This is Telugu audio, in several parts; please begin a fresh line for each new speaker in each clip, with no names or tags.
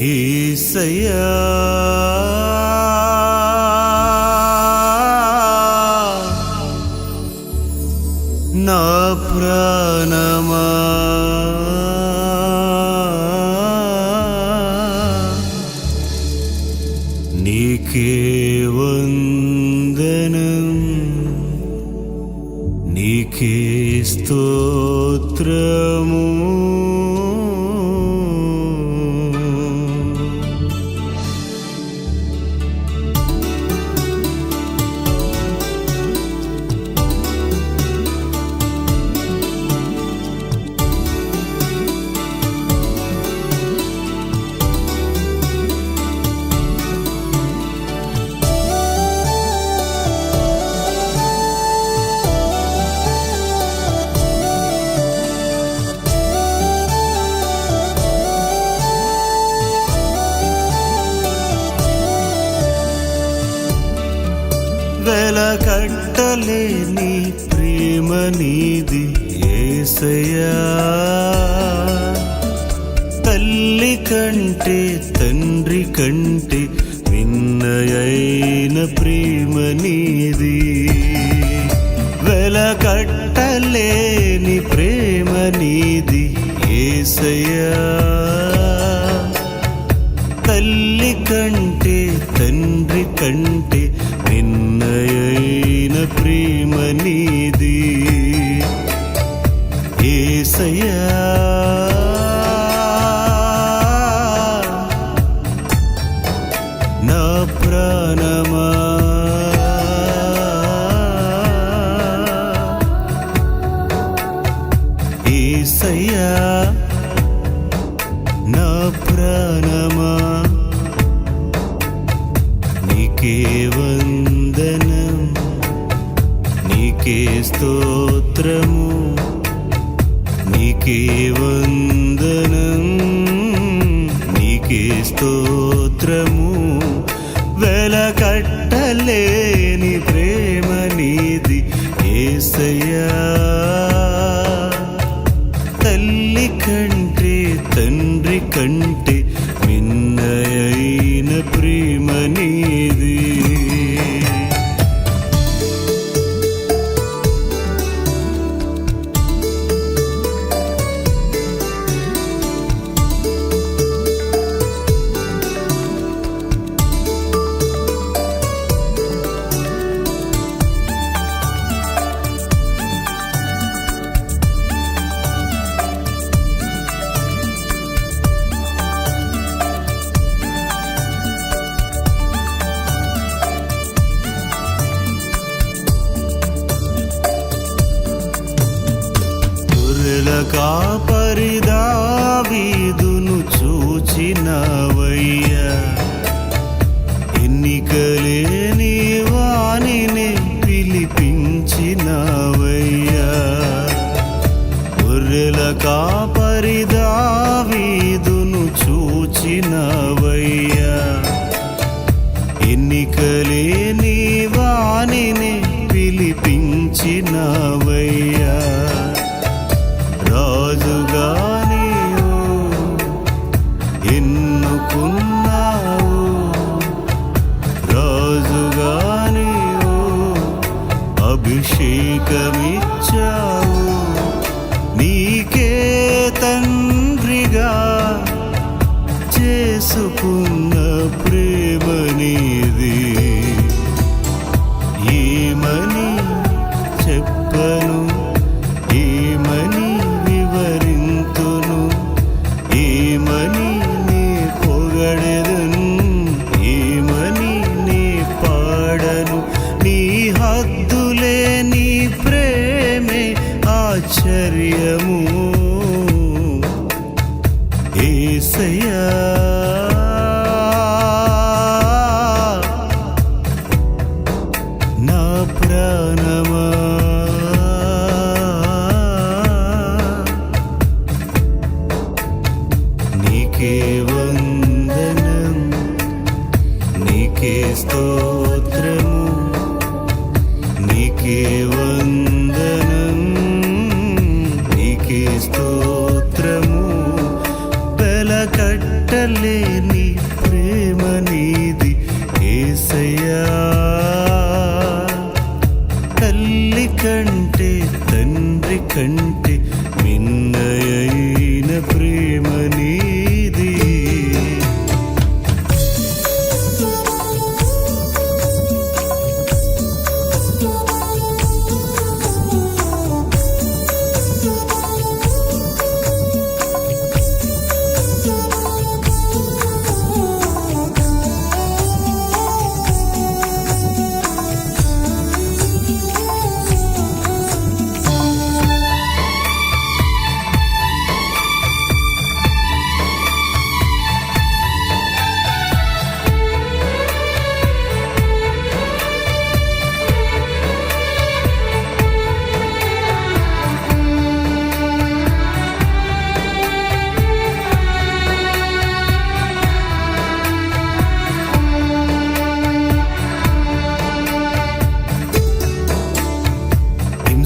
ఏసయ్యా. నా ప్రాణమా. నీకే వందనం నీకే స్తోత్రము వెలకట్టలేని ప్రేమ నీది ఏసయా తల్లి కంటే తండ్రి కంటే విన్నయైన ప్రేమ నీది. వెల కట్టలేని ప్రేమ నీది ఏసయా తల్లి కంటే తండ్రి కంటే ప్రేమ కాపరిదావీదును చూచినవయ్యా. ఎన్నికలేని వాణిని పిలిపించినవయ్యా. గొర్రెల కాపరిదావీదును చూచినవయ్యా. ఎన్నికలేని వాణిని పిలిపించినవయ్యా.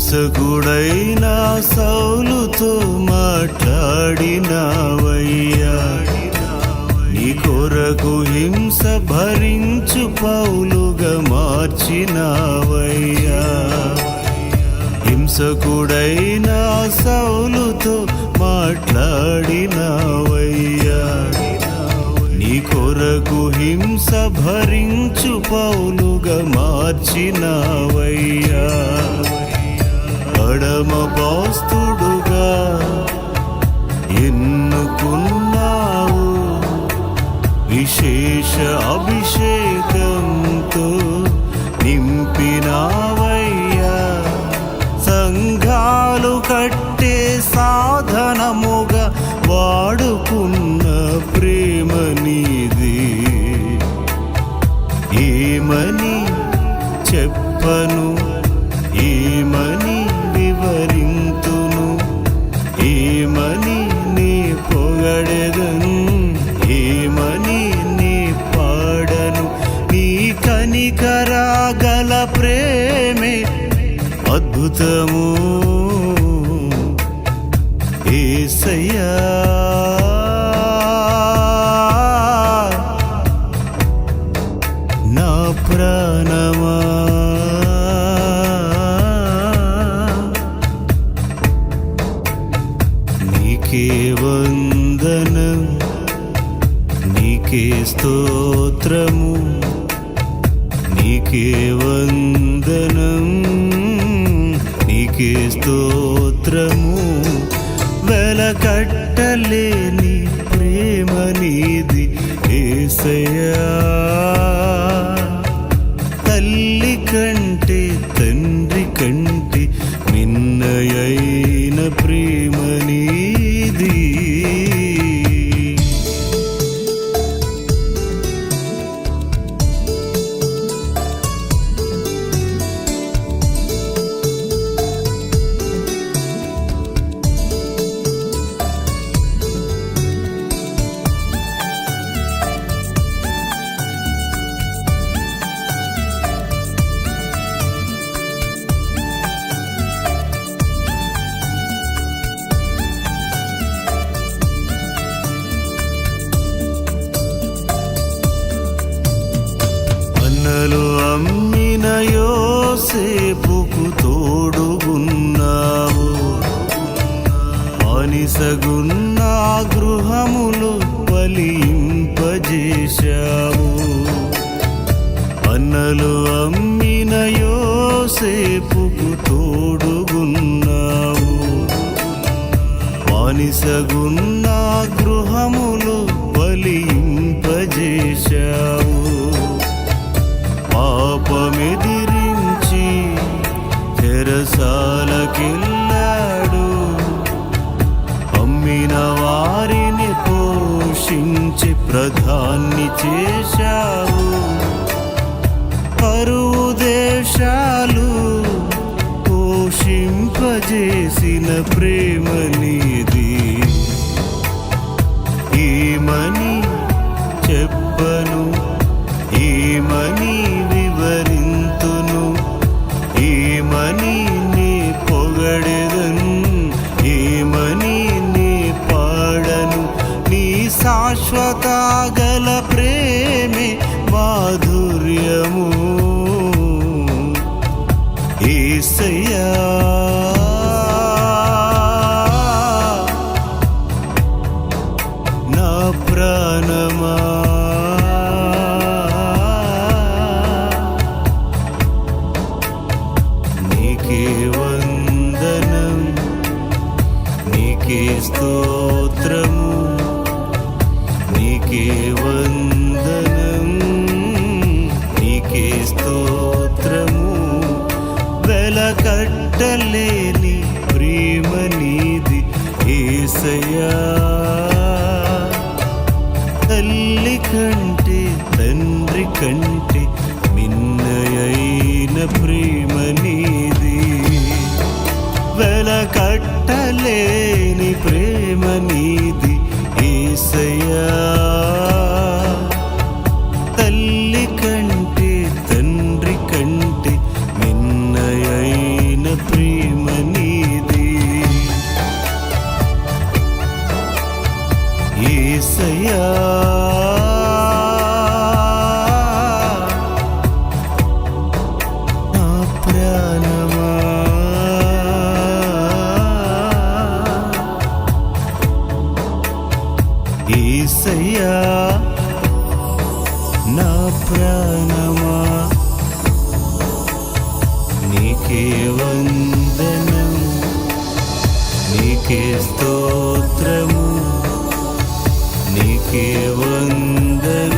హింసకుడైన సౌలుతో మాట్లాడినవయ్యా. నీ కొరకు హింస భరించు పౌలుగా మార్చినవయ్యా. హింసకుడైన సౌలుతో మాట్లాడినవయ్యా. నీ కొరకు హింస భరించు పౌలుగా మార్చినవయ్యా. పడమ బాస్తుడుగా ఎన్నుకున్నావు? విశేష అభిషేకంతో నింపినావయ్యా. సంఘాలు కట్టే సాధనముగా వాడుకున్న ప్రేమ నీది. ప్రేమే అద్భుతము. ఏసయ్యా. నా ప్రాణమా. నీకే వందనం నీకే స్తోత్రము. నీకే వందనం నీకే స్తోత్రము. వెలకట్టలేని ప్రేమ నీది ఏసయా తల్లి కంటే యోసేపుకు తోడుగున్నావు. అనిసగున్న గృహములు బలింపజేశావు. అన్నలు అమ్మిన యోసేపుకు తోడుగున్నావు. అనిసగున్న గృహములు పోషింపజేసిన ప్రేమ నీది. ఏమని నీకే స్తోత్రము నీకే వందనం నీకే స్తోత్రము. వెల కట్టలేని ప్రేమ నీది ఏసయ్యా. తల్లి కంటే తండ్రి కంటే మిన్నయైన ప్రేమ నీది కట్టలేని ప్రేమ నీది ఏసయ్యా. తల్లి కంటే తండ్రి కంటే నిన్నయైన ప్రేమ నీది ఏసయ్యా. నీకే వందనము నీకే స్తోత్రము నీకే వందనము